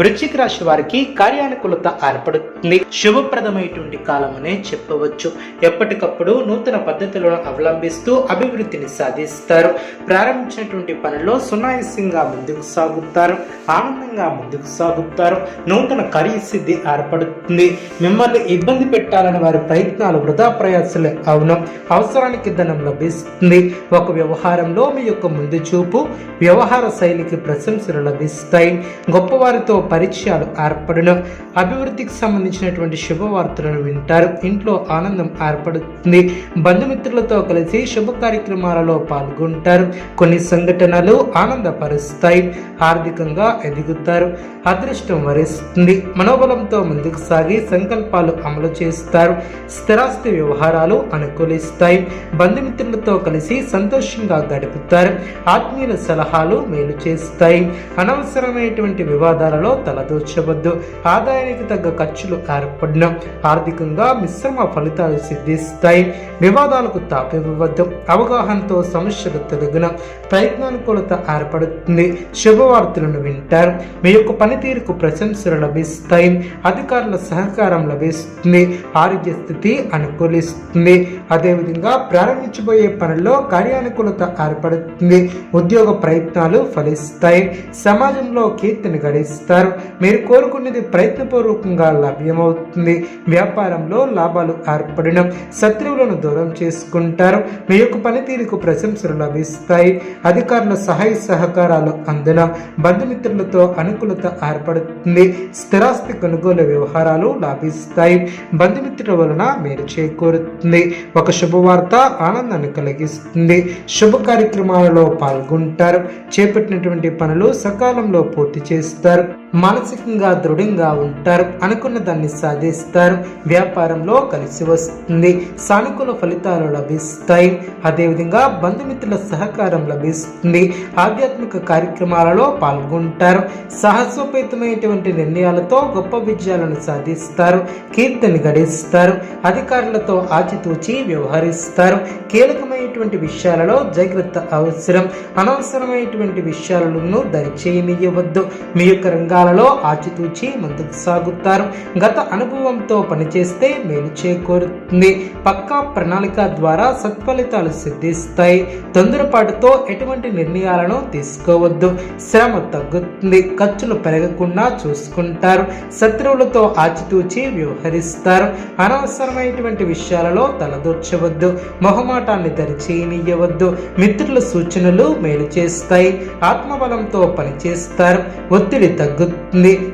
వృశ్చిక రాశి వారికి కార్యానుకూలత ఏర్పడుతుంది. శుభప్రదమైనటువంటి కాలం అనే చెప్పవచ్చు. ఎప్పటికప్పుడు నూతన పద్ధతులను అవలంబిస్తూ అభివృద్ధిని సాధిస్తారు. ప్రారంభించినటువంటి పనిలో సునాయాసంగా ముందుకు సాగుతారు. ఆనందంగా ముందుకు సాగుతారు. నూతన కార్యసిద్ధి ఏర్పడుతుంది. మిమ్మల్ని ఇబ్బంది పెట్టాలని వారి ప్రయత్నాలు వృధా ప్రయాసలే అవును. అవసరానికి ధనం లభిస్తుంది. ఒక వ్యవహారంలో మీ యొక్క ముందు చూపు వ్యవహార శైలికి ప్రశంసలు లభిస్తాయి. గొప్పవారితో పరిచయాలు ఏర్పడును అభివృద్ధికి సంబంధించినటువంటి శుభవార్తలను వింటారు. ఇంట్లో ఆనందం ఏర్పడుతుంది. బంధుమిత్రులతో కలిసి శుభ కార్యక్రమాలలో పాల్గొంటారు. కొన్ని సంఘటనలు ఆనందపరుస్తాయి. ఆర్థికంగా ఎదుగుతారు. అదృష్టం వరిస్తుంది. మనోబలంతో ముందుకు సాగి సంకల్పాలు అమలు చేస్తారు. స్థిరాస్తి వ్యవహారాలు అనుకూలిస్తాయి. బంధుమిత్రులతో కలిసి సంతోషంగా గడుపుతారు. ఆత్మీయుల సలహాలు మేలు చేస్తాయి. అనవసరమైనటువంటి వివాదాలలో తలదూర్చవద్దు. ఆదాయానికి తగ్గ ఖర్చులు ఏర్పడిన ఆర్థికంగా మిశ్రమ ఫలితాలు సిద్ధిస్తాయి. వివాదాలకు తాపివ్వద్దు అవగాహనతో సమస్యలు తొలగిన ప్రయత్నానుకూలత ఏర్పడుతుంది. శుభవార్తలను వింటారు. మీ యొక్క పనితీరుకు ప్రశంసలు లభిస్తాయి. అధికారుల సహకారం లభిస్తుంది. ఆరోగ్య స్థితి అనుకూలిస్తుంది. అదేవిధంగా ప్రారంభించబోయే పనుల్లో కార్యానుకూలత ఏర్పడుతుంది. ఉద్యోగ ప్రయత్నాలు ఫలిస్తాయి. సమాజంలో కీర్తిని గడిస్తాయి. గడిస్తారు మీరు కోరుకున్నది ప్రయత్నపూర్వకంగా లభ్యమవుతుంది. వ్యాపారంలో లాభాలు ఏర్పడడం శత్రువులను దూరం చేసుకుంటారు. మీ యొక్క పనితీరుకు ప్రశంసలు లభిస్తాయి. అధికారుల సహాయ సహకారాలు అందున బంధుమిత్రులతో అనుకూలత ఏర్పడుతుంది. స్థిరాస్తి కొనుగోలు వ్యవహారాలు లాభిస్తాయి. బంధుమిత్రుల వలన మీరు చేకూరుతుంది. ఒక శుభవార్త ఆనందాన్ని కలిగిస్తుంది. శుభ కార్యక్రమాలలో పాల్గొంటారు. చేపట్టినటువంటి పనులు సకాలంలో పూర్తి చేస్తారు. మానసికంగా దృఢంగా ఉంటారు అనుకున్న దాన్ని సాధిస్తారు. వ్యాపారంలో కలిసి వస్తుంది. సానుకూల ఫలితాలు లభిస్తాయి. అదేవిధంగా బంధుమిత్రుల సహకారం లభిస్తుంది. ఆధ్యాత్మిక కార్యక్రమాలలో పాల్గొంటారు. సాహసోపేతమైనటువంటి నిర్ణయాలతో గొప్ప విజయాలను సాధిస్తారు. కీర్తిని గడిస్తారు. అధికారులతో ఆచితూచి వ్యవహరిస్తారు. కీలకమైనటువంటి విషయాలలో జాగ్రత్త అవసరం. అనవసరమైనటువంటి విషయాలను దరిచేయనియవద్దు మీ యొక్క రంగాలలో ఆచితూచి ముందుకు సాగుతారు. గత అనుభవంతో పనిచేస్తే మేలు చేకూరుతుంది. పక్కా ప్రణాళిక ద్వారా సత్ఫలితాలు సిద్ధిస్తాయి. తొందరపాటుతో ఎటువంటి నిర్ణయాలను తీసుకోవద్దు. శ్రమ తగ్గుతుంది. ఖర్చులు పెరగకుండా చూసుకుంటారు. శత్రువులతో ఆచితూచి వ్యవహరిస్తారు. అనవసరమైనటువంటి విషయాలలో తలదూర్చవద్దు. మొహమాటాన్ని దరిచేయనియవద్దు. మిత్రుల సూచనలు మేలు చేస్తాయి. ఆత్మబలంతో పనిచేస్తారు. ఒత్తిడి తగ్గుతుంది.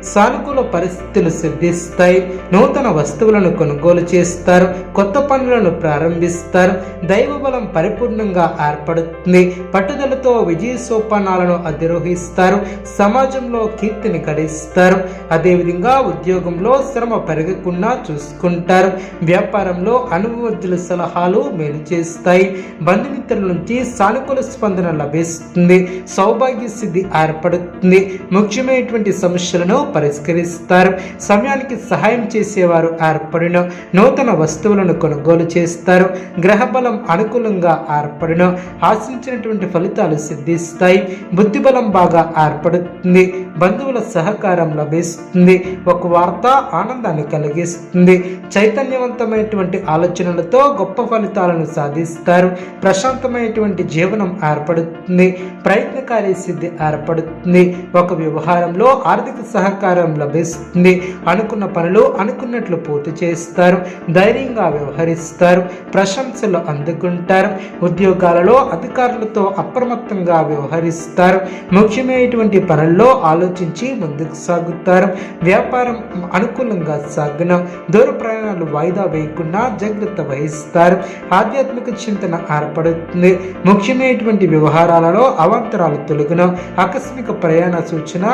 సానుకూల పరిస్థితులు సిద్ధిస్తాయి. నూతన వస్తువులను కొనుగోలు చేస్తారు. కొత్త పనులను ప్రారంభిస్తారు. దైవ బలం పరిపూర్ణంగా ఏర్పడుతుంది. పట్టుదలతో విజయ సోపానాలను అధిరోహిస్తారు. సమాజంలో కీర్తిని గడిస్తారు. అదేవిధంగా ఉద్యోగంలో శ్రమ పెరగకుండా చూసుకుంటారు. వ్యాపారంలో అనుభవజ్ఞుల సలహాలు మేలు చేస్తాయి. బంధుమిత్రుల నుంచి సానుకూల స్పందన లభిస్తుంది. సౌభాగ్య సిద్ధి ఏర్పడుతుంది. ముఖ్యమైనటువంటి సమస్యలను పరిష్కరిస్తారు. సమయానికి సహాయం చేసేవారు ఏర్పడిన. నూతన వస్తువులను కొనుగోలు చేస్తారు. గ్రహబలం అనుకూలంగా ఏర్పడిన. ఆశించినటువంటి ఫలితాలు సిద్ధిస్తాయి. బుద్ధిబలం బాగా ఏర్పడుతుంది. బంధువుల సహకారం లభిస్తుంది. ఒక వార్త ఆనందాన్ని కలిగిస్తుంది. చైతన్యవంతమైనటువంటి ఆలోచనలతో గొప్ప ఫలితాలను సాధిస్తారు. ప్రశాంతమైనటువంటి జీవనం ఏర్పడుతుంది. ప్రయత్నకారి సిద్ధి ఏర్పడుతుంది. ఒక వ్యవహారంలో ఆర్థిక సహకారం లభిస్తుంది. అనుకున్న పనులు అనుకున్నట్లు పూర్తి చేస్తారు. ధైర్యంగా వ్యవహరిస్తారు. ప్రశంసలు అందుకుంటారు. ఉద్యోగాలలో అధికారులతో అప్రమత్తంగా వ్యవహరిస్తారు. ముఖ్యమైనటువంటి పనుల్లో ఆలోచించి ముందుకు సాగుతారు. వ్యాపారం అనుకూలంగా సాగున దూర ప్రయాణాలు వాయిదా వేయకుండా జాగ్రత్త వహిస్తారు. ఆధ్యాత్మిక చింతన ఏర్పడుతుంది. ముఖ్యమైనటువంటి వ్యవహారాలలో అవాంతరాలు తొలగిన ఆకస్మిక ప్రయాణ సూచన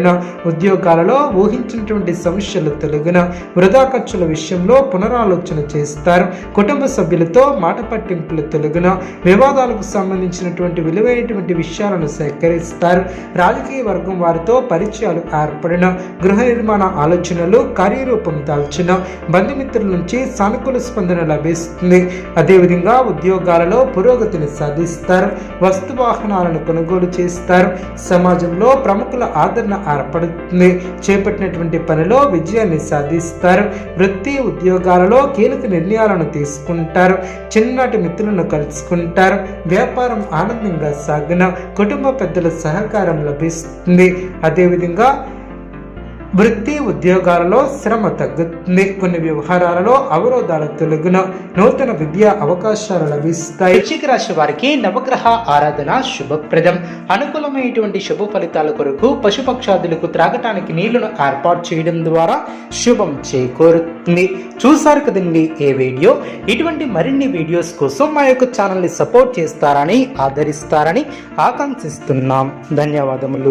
ఏర్పడిన ఉద్యోగాలలో ఊహించినటువంటి సమస్యలు తొలగిన వృధా ఖర్చుల విషయంలో పునరాలోచన చేస్తారు. కుటుంబ సభ్యులతో మాట పట్టింపులు తొలగిన వివాదాలకు సంబంధించినటువంటి విలువైనటువంటి విషయాలను సేకరిస్తారు. రాజకీయ వర్గం వారితో పరిచయాలు ఏర్పడిన గృహ నిర్మాణ ఆలోచనలు కార్యరూపం దాల్చిన బంధుమిత్రుల నుంచి సానుకూల స్పందన లభిస్తుంది. అదేవిధంగా ఉద్యోగాలలో పురోగతిని సాధిస్తారు. వస్తు వాహనాలను కొనుగోలు చేస్తారు. సమాజంలో ప్రముఖుల ఆదరణ ఏర్పడుతుంది. చేపట్టినటువంటి పనిలో విజయాన్ని సాధిస్తారు. వృత్తి ఉద్యోగాలలో కీలక నిర్ణయాలను తీసుకుంటారు. చిన్ననాటి మిత్రులను కలుసుకుంటారు. వ్యాపారం ఆనందంగా సాగిన. కుటుంబ పెద్దల సహకారం లభిస్తుంది. అదేవిధంగా వృత్తి ఉద్యోగాలలో శ్రమ తగ్గుతుంది. కొన్ని వ్యవహారాలలో అవరోధాలు తొలగిన నూతన విద్యా అవకాశాలు లభిస్తాయి. వృశ్చిక రాశి వారికి నవగ్రహ ఆరాధన శుభప్రదం. అనుకూలమైనటువంటి శుభ ఫలితాల కొరకు పశుపక్షాదులకు త్రాగటానికి నీళ్ళను ఏర్పాటు చేయడం ద్వారా శుభం చేకూరుతుంది. చూసారు కదండి ఏ వీడియో? ఇటువంటి మరిన్ని వీడియోస్ కోసం మా యొక్క ఛానల్ని సపోర్ట్ చేస్తారని ఆదరిస్తారని ఆకాంక్షిస్తున్నాం. ధన్యవాదములు.